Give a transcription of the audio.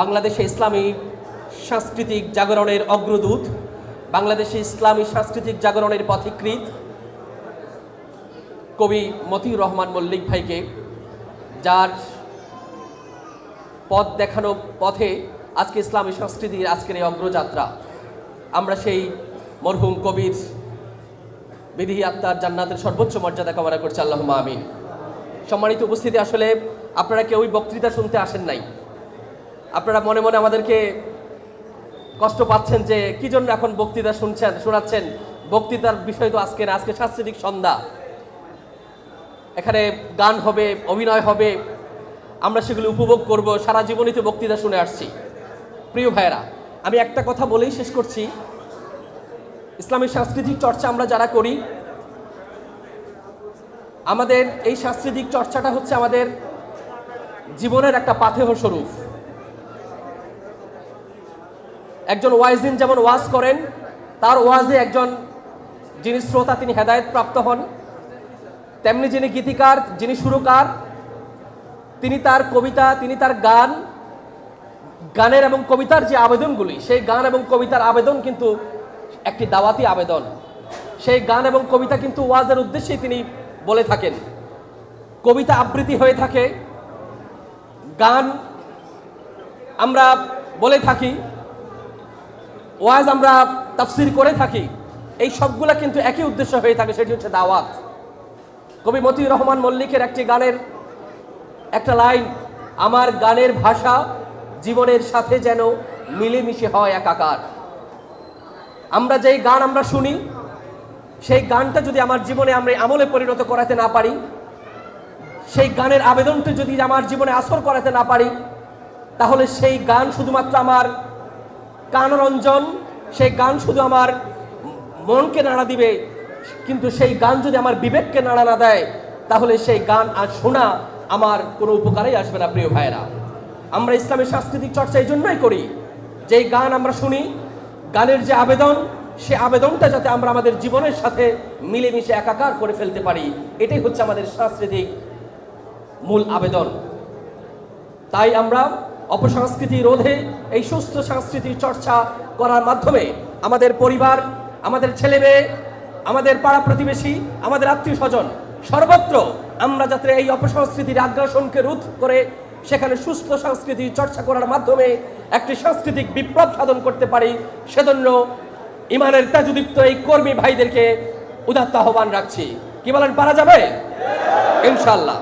বাংলাদেশে ইসলামী সাংস্কৃতিক জাগরণের অগ্রদূত, বাংলাদেশে ইসলামী সাংস্কৃতিক জাগরণের পথিকৃত কবি মতিউর রহমান মল্লিক ভাইকে, যার পথ দেখানো পথে আজকে ইসলামী সংস্কৃতির আজকের এই অগ্রযাত্রা। আমরা সেই মরহুম কবির বিধি আত্মার জান্নাতের সর্বোচ্চ মর্যাদা কামনা করছি আল্লাহ আমিন। সম্মানিত উপস্থিতি, আসলে আপনারা কেউই বক্তৃতা শুনতে আসেন নাই। আপনারা মনে মনে আমাদেরকে কষ্ট পাচ্ছেন যে কি জন্য এখন বক্তৃতা শুনছেন, শোনাচ্ছেন? বক্তৃতার বিষয় তো আজকে না আজকে সাংস্কৃতিক সন্ধ্যা। এখানে গান হবে, অভিনয় হবে, আমরা সেগুলো উপভোগ করব, সারা জীবনই তো বক্তৃতা শুনে আসছি। প্রিয় ভাইয়েরা, আমি একটা কথা বলেই শেষ করছি। ইসলামের সাংস্কৃতিক চর্চা আমরা যারা করি, আমাদের এই সাংস্কৃতিক চর্চাটা হচ্ছে আমাদের জীবনের একটা পাথেহ স্বরূপ। একজন ওয়াইজিন যেমন ওয়াজ করেন, তার ওয়াজে একজন যিনি শ্রোতা, তিনি হেদায়েত প্রাপ্ত হন। তেমনি যিনি গীতিকার, যিনি সুরকার, তিনি তার কবিতা, তিনি তার গান, গানের এবং কবিতার যে আবেদনগুলি, সেই গান এবং কবিতার আবেদন কিন্তু একটি দাওয়াতি আবেদন। সেই গান এবং কবিতা কিন্তু ওয়াজের উদ্দেশ্যেই তিনি বলে থাকেন। কবিতা আবৃত্তি হয়ে থাকে, গান আমরা বলে থাকি ওয়াজ আমরা তাফসির করে থাকি, এই সবগুলা কিন্তু একই উদ্দেশ্য হয়ে থাকে, সেটি হচ্ছে দাওয়াত। কবি মতিউর রহমান মল্লিকের একটি গানের একটা লাইন, আমার গানের ভাষা জীবনের সাথে যেন মিলেমিশে হয় একাকার। আমরা যেই গান আমরা শুনি, সেই গানটা যদি আমার জীবনে আমরা আমলে পরিণত করাতে না পারি, সেই গানের আবেদনটা যদি আমার জীবনে আসর করাতে না পারি, তাহলে সেই গান শুধুমাত্র আমার কানরঞ্জন সেই গান শুধু আমার মনকে নাড়া দিবে, কিন্তু সেই গান যদি আমার বিবেককে নাড়া না দেয়, তাহলে সেই গান আর শোনা আমার কোনো উপকারেই আসবে না, প্রিয় ভাইয়েরা। আমরা ইসলামের সাংস্কৃতিক চর্চা এই জন্যই করি, যেই গান আমরা শুনি, গানের যে আবেদন, সে আবেদনটা যাতে আমরা আমাদের জীবনের সাথে মিলেমিশে একাকার করে ফেলতে পারি, এটাই হচ্ছে আমাদের সাংস্কৃতিক মূল আবেদন। তাই আমরা অপসংস্কৃতি রোধে এই সুস্থ সাংস্কৃতিক চর্চা করার মাধ্যমে আমাদের পরিবার, আমাদের ছেলে মেয়ে আমাদের পাড়া প্রতিবেশী, আমাদের আত্মীয় স্বজন, সর্বত্র আমরা যাতে এই অপসংস্কৃতির আগ্রাসনকে রোধ করে সেখানে সুস্থ সংস্কৃতি চর্চা করার মাধ্যমে একটি সাংস্কৃতিক বিপ্লব সাধন করতে পারি, সেজন্য ইমানের তাজুদীপ্ত এই কর্মী ভাইদেরকে উদাত্ত আহ্বান রাখছি। কি বলেন, পারা যাবে? ইনশাল্লাহ